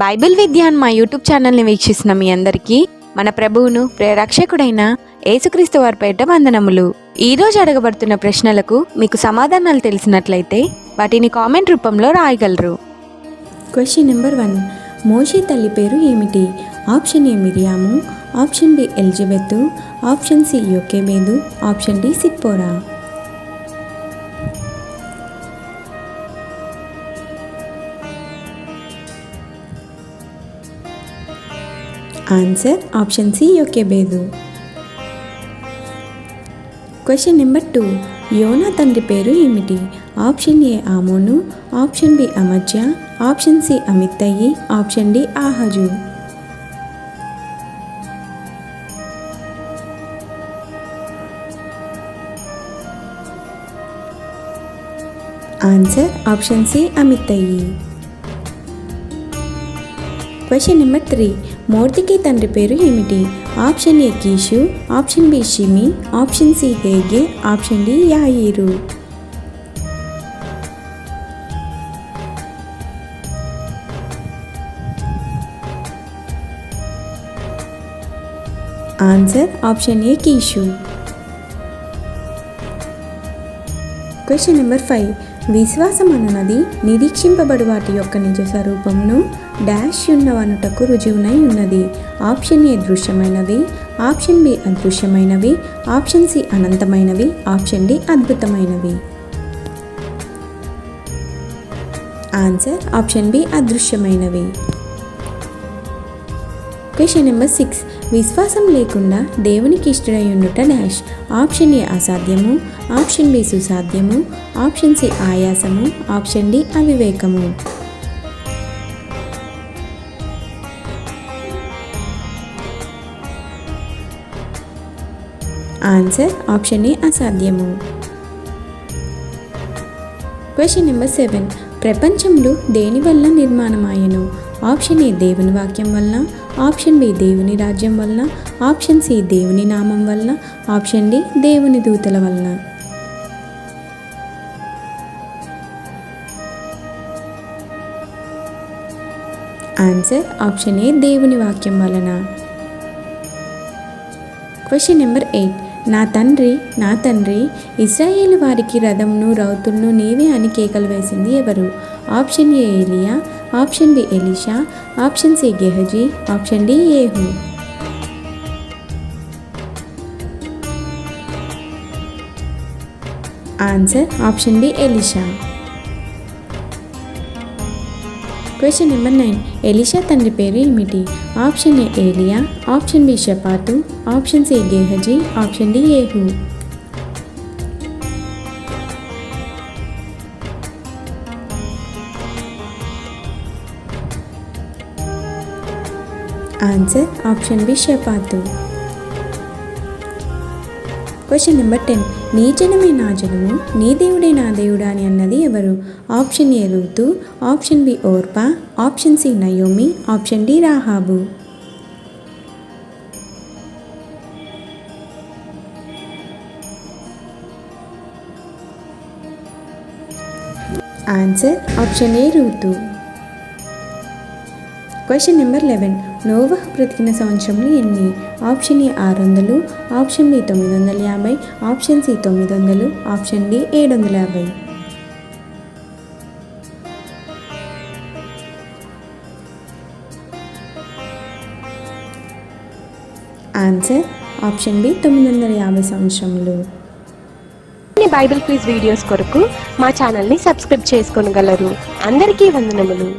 Bible విద్యాన్ మా YouTube ఛానల్ని వీక్షిస్తున్న మీ అందరికీ మన ప్రభువును ప్రేరక్షకుడైన యేసుక్రీస్తు వారి పేట వందనములు. ఈరోజు అడగబడుతున్న ప్రశ్నలకు మీకు సమాధానాలు తెలిసినట్లయితే వాటిని కామెంట్ రూపంలో రాయగలరు. Question number one. మోషే తల్లి పేరు ఏమిటి? Option A Miriam option B Elizabeth option C యొకేబేదు option D Zipporah. Answer option C యొకేబేదు క్వశ్చన్ నెంబర్ టూ యోనా తండ్రి పేరు ఏమిటి? Option A Amon option B అమజ్య ఆప్షన్ సి అమిత్తయి option D ఆహజు. Answer option C అమిత్తయ్యి. Question number three మూర్తికి తండ్రి పేరు ఏమిటి option A Kishu option B షిమి option C హేగే ఆప్షన్ డి యాయిరు answer option A Kishu question number five విశ్వాసం అనున్నది నిరీక్షింపబడు వాటి యొక్క నిజ స్వరూపమును డాష్ ఉన్నవనుటకు రుజువునై ఉన్నది. ఆప్షన్ ఏ దృశ్యమైనవి ఆప్షన్ బి అదృశ్యమైనవి ఆప్షన్ సి అనంతమైనవి ఆప్షన్ డి అద్భుతమైనవి. Answer option B అదృశ్యమైనవి. Question number six. విశ్వాసం లేకుండా దేవునికి ఇష్టడై ఉండుట డాష్ ఆప్షన్ ఏ అసాధ్యము ఆప్షన్ బి సుసాధ్యము ఆప్షన్ సి ఆయాసము ఆప్షన్ డి అవివేకము. ఆన్సర్ ఆప్షన్ ఏ అసాధ్యము. Question number seven. ప్రపంచంలో దేనివల్ల నిర్మాణమాయను? ఆప్షన్ ఏ దేవుని వాక్యం వలన ఆప్షన్ బి దేవుని రాజ్యం వలన ఆప్షన్ సి దేవుని నామం వలన ఆప్షన్ డి దేవుని దూతల వలన. ఆన్సర్ ఆప్షన్ ఏ దేవుని వాక్యం వలన. క్వశ్చన్ నెంబర్ ఎయిట్ నా తండ్రి నా తండ్రి ఇస్రాయేల్ వారికి రథంను రౌతులను నీవే అని కేకలు వేసింది ఎవరు? ఆప్షన్ ఏ ఏలియా ఆప్షన్ బి ఎలీషా ఆప్షన్ సి గెహజీ ఆప్షన్ డి ఏహు ఆన్సర్ ఆప్షన్ బి ఎలీషా క్వశ్చన్ నెంబర్ నైన్ ఎలిషా తండ్రి పేరు ఏమిటి ఆప్షన్ ఏ ఏలియా ఆప్షన్ బి షపాతు ఆప్షన్ సి గేహజీ ఆప్షన్ డి ఏహు ఆన్సర్ ఆప్షన్ బి షపాతు క్వశ్చన్ నెంబర్ టెన్. నీ జనమే నా జనము నీ దేవుడే నా దేవుడా అని అన్నది ఎవరు? ఆప్షన్ ఏ రూతు ఆప్షన్ బి ఓర్పా ఆప్షన్ సి నయోమి ఆప్షన్ డి రాహాబు. ఆన్సర్ ఆప్షన్ ఏ రూతు. క్వశ్చన్ నెంబర్ లెవెన్ నోవహ్ బ్రతికిన సంవత్సరములు ఎన్ని? ఆప్షన్ ఏ ఆరు వందలు ఆప్షన్ బి తొమ్మిది వందల యాభై ఆప్షన్ సి తొమ్మిది వందలు ఆప్షన్ డి ఏడు వందల యాభై. ఆన్సర్ ఆప్షన్ బి తొమ్మిది వందల యాభై సంవత్సరములు బైబిల్ క్విజ్ వీడియోస్ కొరకు మా ఛానల్ని సబ్స్క్రైబ్ చేసుకోగలరు. అందరికీ వందనములు.